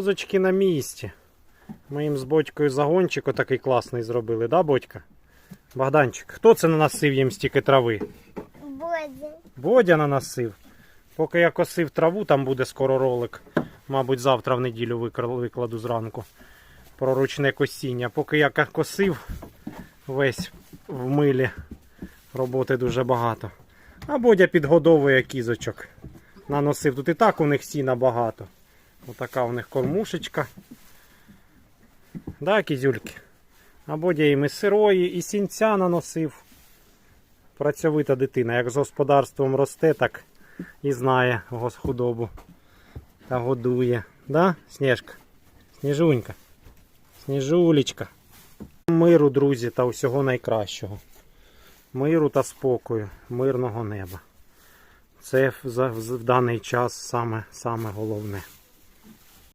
Козочки на місці. Ми їм з Бодькою загончик отакий класний зробили, да, Бодька? Богданчик, хто це наносив їм стільки трави? Бодя. Бодя наносив. Поки я косив траву, там буде скоро ролик. Мабуть, завтра в неділю викладу зранку. Про ручне косіння. Поки я косив весь в милі, роботи дуже багато. А Бодя підгодовує кізочок. Наносив. Тут і так у них сіна багато. Отака у них кормушечка. Да, кізюльки? А Бодя їм і сирої, і сінця наносив. Працьовита дитина. Як з господарством росте, так і знає гос- худобу. Та годує. Да, Сніжка? Сніжунька. Сніжулечка. Миру, друзі, та усього найкращого. Миру та спокою, мирного неба. Це в даний час саме, саме головне.